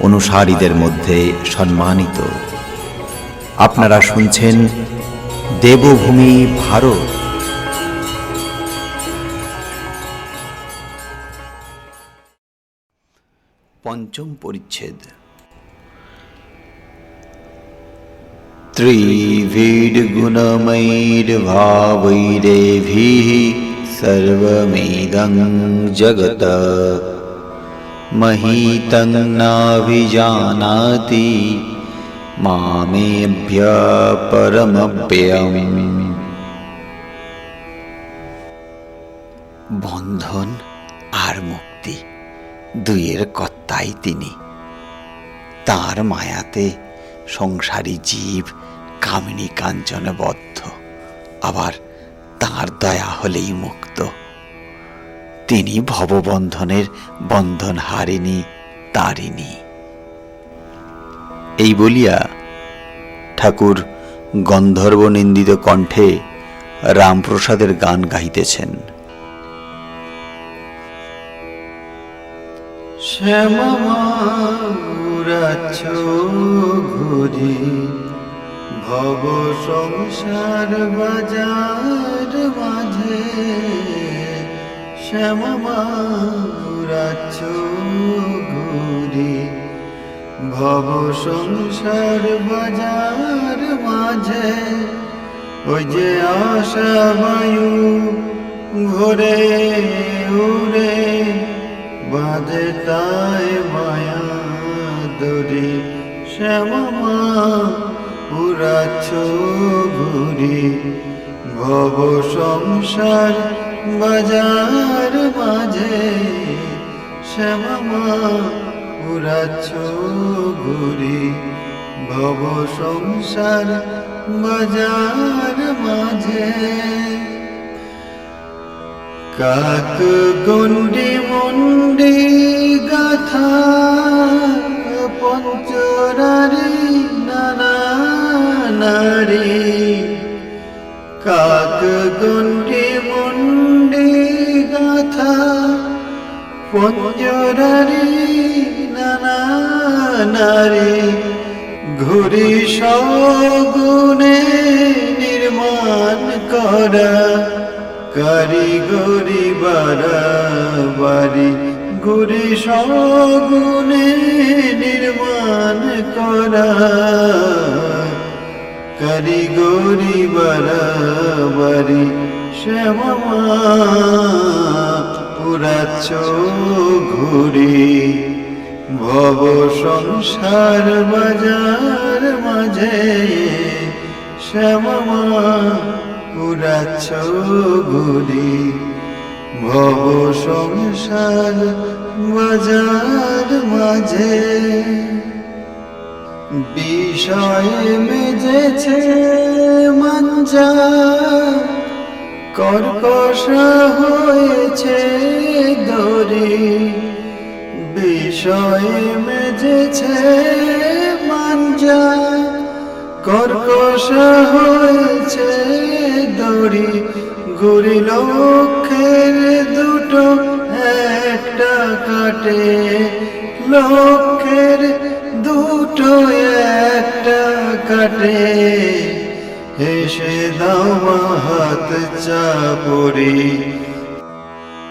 অনুসারীদের মধ্যে সম্মানিত আপনারা শুনছেন দেবভূমি ভারত পঞ্চম পরিচ্ছেদ त्रिभिर्गुणमैर्भावैरेभिः सर्वमिदं जगत् महीतं नाभिजानाति मामेभ्य परमव्ययम् বন্ধন আর মুক্তি দুইয়ের কর্তাই তিনি তার মায়াতে সংসারী জীব কামিনী কাঞ্চনে বদ্ধ আবার তার দয়া হলেই মুক্ত তিনি ভববন্ধনের বন্ধন হারিনি তারিনি এই বলিয়া ঠাকুর গন্ধর্ব নিন্দিত কণ্ঠে রামপ্রসাদের গান গাইতেছেন ঘুরি ভব সংসার বাজার মাঝে শ্যামাছ ঘুরি ভব সংসার বাজার মাঝে। ওই যে আশা বায়ু ঘোরে উড়ে বাজে তাই মায়া দরি শ্যামা উড়াচ্ছ ঘুরি ভব সংসার বাজার মাঝে শ্যামা উড়াচ্ছ ঘুরি ভব সংসার বাজার মাঝে। কাক গন্ডি মন্ডি গাথা পঞ্চরারি পঞ্চরারি নানা নারী, ঘুরি সগুনে নির্মাণ করা, কারিগরি বাড়ি গুরি সগুনে নির্মাণ করা, কারিগরি বাড়ি শ্যামা পুরাচ্ছ ঘুরি ভব সংসার বাজার মাঝে শ্যামা পুরাচ্ছ ঘুরি ভব সংসার বাজার মাঝে। বিষয়ে মেজেছে মঞ্জা। কর্কশ হয়েছে দরি, বিষয়ে মেজেছে মঞ্জা। কর্কশ হয়েছে দড়ি গুড়ি লক্ষের দুটো একটা কাটে। লক্ষের দুটো একটা কাটে। হেসে দাও হাত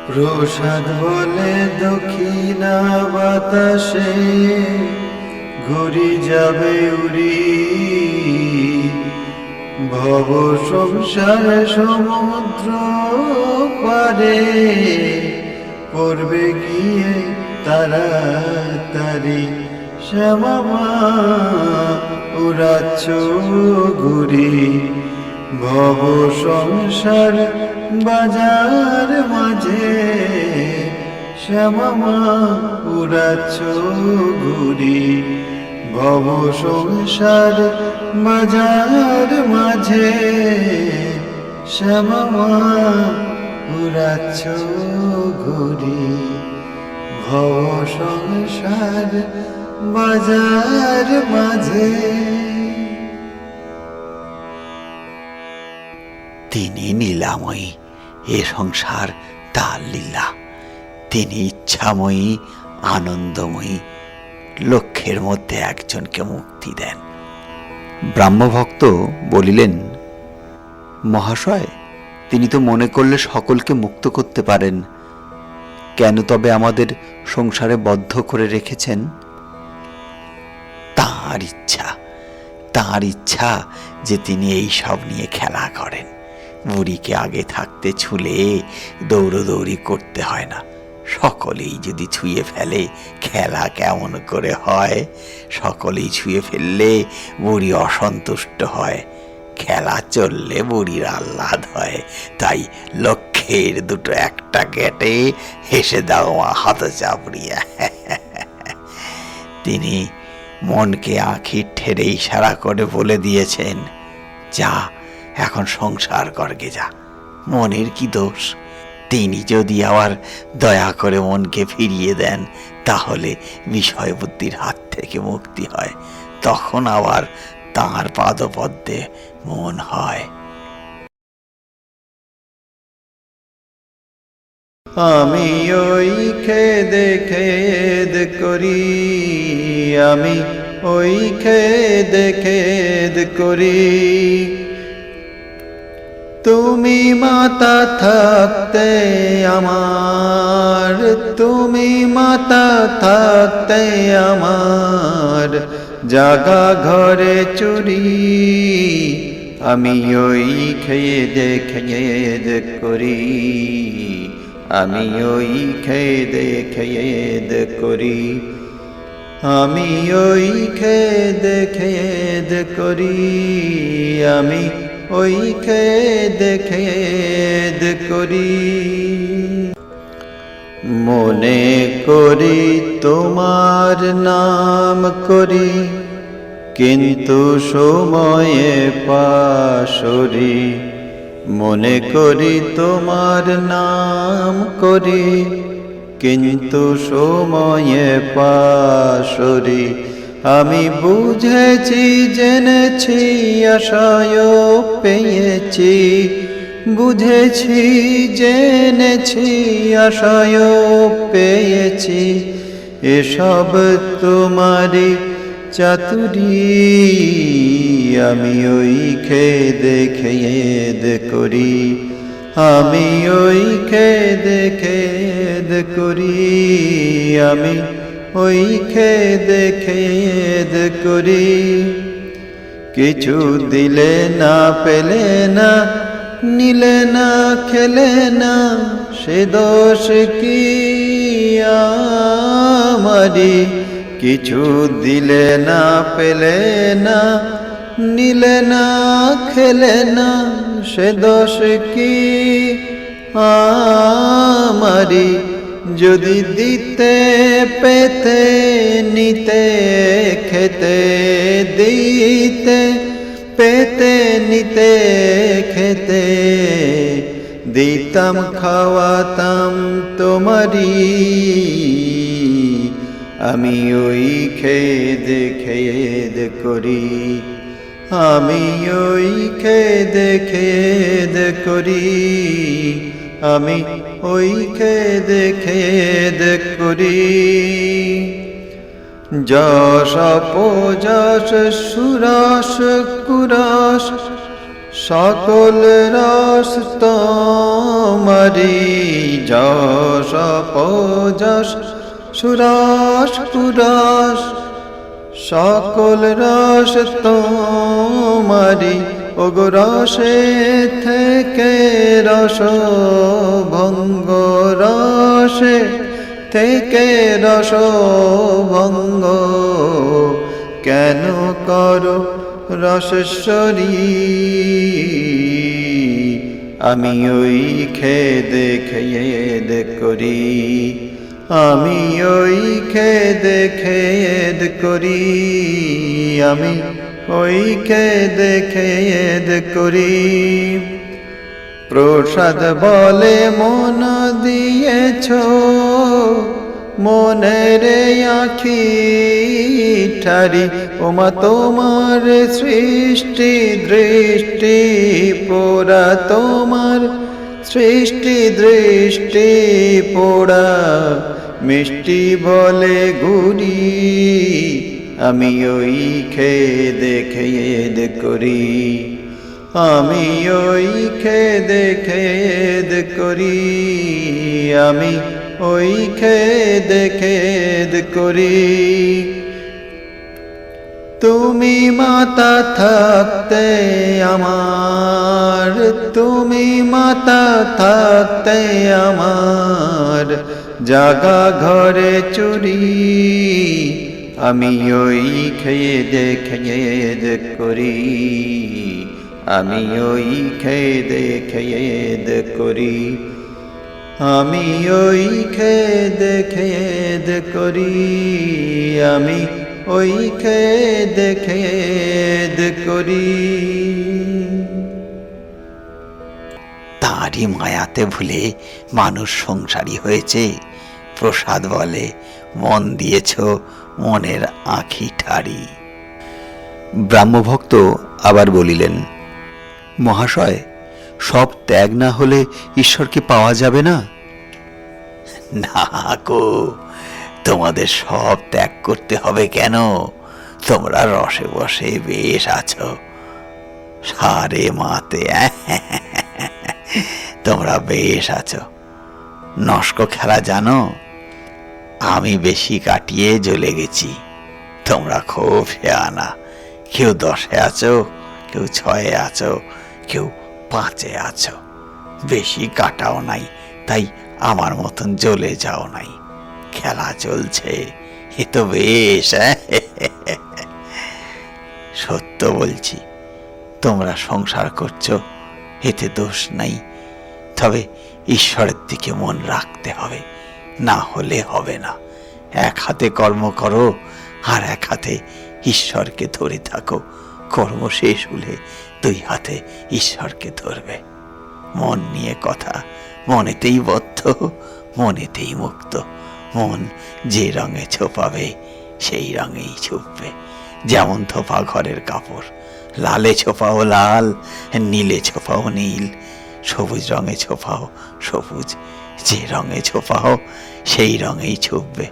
প্রসাদ বলে দক্ষিণা বাতাসে ঘুরি যাবে উড়ি। ভব সংসার সমুদ্র পারে, করবে গিয়ে তারা তারি শ্যামামা উড়াচ্ছ ঘুরি ভব সংসার বাজার মাঝে শ্যামামা উড়াচ্ছ ঘুরি ভব সংসার বাজার মাঝে শ্যামামা উড়াচ্ছ ঘুরি ভব সংসার বাজার মাঝে। তিনি নীলাময়ী, এ সংসার তার লীলা। তিনি ইচ্ছাময়ী, আনন্দময়ী, লক্ষ্যের মধ্যে একজনকে মুক্তি দেন। ব্রাহ্মভক্ত বলিলেন, মহাশয়, তিনি তো মনে করলে সকলকে মুক্ত করতে পারেন। কেন তবে আমাদের সংসারে বদ্ধ করে রেখেছেন? তাঁর ইচ্ছা তাঁর ইচ্ছা যে তিনি এই সব নিয়ে খেলা করেন। বুড়িকে আগে থাকতে ছুলে দৌড়দৌড়ি করতে হয় না। সকলেই যদি ছুঁয়ে ফেলে, খেলা কেমন করে হয়? সকলেই ছুঁয়ে ফেললে বুড়ি অসন্তুষ্ট হয়। খেলা চললে বুড়ির আহ্লাদ হয়। তাই লক্ষ্যের দুটো একটা কেটে হেসে দাও মা, হাত চাপড়িয়া। তিনি মনকে আঁখি ঠেরে ইশারা করে বলে দিয়েছেন, যা, এখন সংসার করগে যা মনের কি দোষ? তিনি যদি আবার দয়া করে মনকে ফিরিয়ে দেন, তাহলে বিষয় বুদ্ধির হাত থেকে মুক্তি হয়, তখন আবার তাঁর পাদপদ্মে মন হয়। আমি ওই খেদে খেদ করি। আমি ওই খেদে খেদ করি। তুমি মাতা থাকতে আমার, তুমি মাতা থাকতে আমার। জাগা ঘরে চুরি, আমি ওই খেয়ে দেখে করি। আমি ওই খেয়ে দেখে করি। আমি ওই খেদ খেদ করি, আমি ওই খেদ খেদ করি। মনে করি তোমার নাম করি, কিন্তু সময়ে পাশরি মনে করি তোমার নাম করি কিন্তু সময়ে পাশরি। আমি বুঝেছি, জেনেছি আশায় পেয়েছি। বুঝেছি, জেনেছি আশায় পেয়েছি। এসব তোমারই চাতুরি, আমি ওই খেদে খেদ করি। আমি ওই খেদে, খেদ করি, আমি ওই খেদে, খেদ করি। কিছু দিলে না, পেলে না, নিলে না, খেলে না, সে দোষ কি আমারি? কিছু দিলে না, পেলে না নিলে না, খেলে না, সে দোষ কি? আমারি যদি দিতে, পেতে, নিতে, খেতে, দিতে, পেতে, নিতে, খেতে, দিতাম, খাওয়াতাম তোমারি। আমি ওই খেদ খেদ করি। আমি ওই খেদ খেদ করি। আমি ওই খেদ খেদ করি। যশ অপযশ সুরস কুরস, সকল রস তোমারি যশ অপযশ সুরস কুরস সকল রস তোমারি ওগো রসে থেকে রস ভঙ্গ রসে থেকে রস ভঙ্গ কেন করো রসেশ্বরী? আমি ওই খেদে খেয়েদ করি। আমি ওই খেদে খেয়েদ করি, আমি ওই খেদে খেয়েদ করি। প্রসাদ বলে মন দিয়েছ, মনের আখি ঠারি, ওমা তোমার সৃষ্টি দৃষ্টি, পোড়া তোমার সৃষ্টি দৃষ্টি, পোড়া মিষ্টি বলে গুড়ি, আমি ওই খেদে খেয়েদ করি। আমি ওই খেদে খেদ করি। আমি ওই খেদে খেদ করি। তুমি মাতা থাকতে আমার, তুমি মাতা থাকতে আমার। জাগা ঘরে চুরি। আমি ওই খেয়ে খেয়েদ করি। আমি ওই খেয়ে খেয়েদ করি। আমি ওই খেদ খেদ করি। আমি ওই খেদ খেদ করি। তাঁরই মায়াতে ভুলে মানুষ সংসারী হয়েছে প্রসাদ বলে মন দিয়েছ মনের আঁখি ঠাড়ি ব্রাহ্মভক্ত আবার বলিলেন মহাশয় সব ত্যাগ না হলে ঈশ্বরকে পাওয়া যাবে না না গো তোমাদের সব ত্যাগ করতে হবে কেন তোমরা রসে বসে বেশ আছো সারে মাতে তোমরা বেশ আছো নস্ক খেলা জানো? আমি বেশি কাটিয়ে জ্বলে গেছি। তোমরা খুব আনা কেউ দশে আছো, কেউ ছয়ে আছো, কেউ পাঁচে আছো। বেশি কাটাও নাই, তাই আমার মতন জ্বলে যাও নাই। খেলা চলছে, এ তো বেশ হ্যাঁ? সত্য বলছি, তোমরা সংসার করছ, এতে দোষ নাই। তবে ঈশ্বরের দিকে মন রাখতে হবে, না হলে হবে না। এক হাতে কর্ম করো, আর এক হাতে ঈশ্বরকে ধরে থাকো। কর্ম শেষ হলে দুই হাতে ঈশ্বরকে ধরবে। মন নিয়ে কথা মনেতেই বদ্ধ, মনেতেই মুক্ত। মন যে রঙে ছোপাবে, সেই রঙেই ছুপবে। যেমন থোপা ঘরের কাপড়, লালে ছোপাও লাল, নীলে ছোপাও নীল। সবুজ রঙে ছোপাও, সবুজ যে রঙে ছোপাও, সেই রঙেই ছুপবে।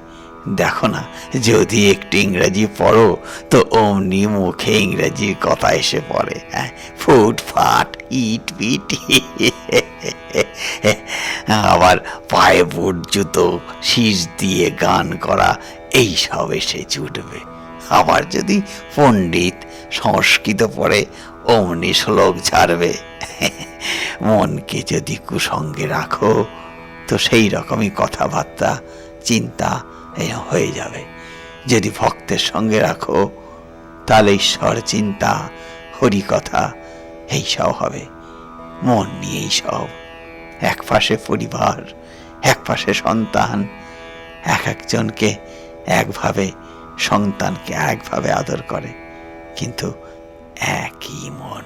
দেখো না, যদি একটু ইংরাজি পড়ো, তো অমনি মুখে ইংরাজির কথা এসে পড়ে হ্যাঁ? ফুট, ফাট, ইট পিট আবার পায়ে বুট, জুতো, শীষ দিয়ে গান করা, এই সব এসে জুটবে আবার যদি পণ্ডিত সংস্কৃত পড়ে, অমনি শ্লোক ছাড়বে মনকে যদি কুসঙ্গে রাখো, তো সেই রকমই কথাবার্তা, চিন্তা হয়ে যাবে। যদি ভক্তের সঙ্গে রাখো, তাহলে ঈশ্বর চিন্তা হরি কথা এইসব হবে। মন নিয়েই সব। এক পাশে পরিবার, এক পাশে সন্তান, এক একজনকে একভাবে, সন্তানকে একভাবে আদর করে। কিন্তু একই মন।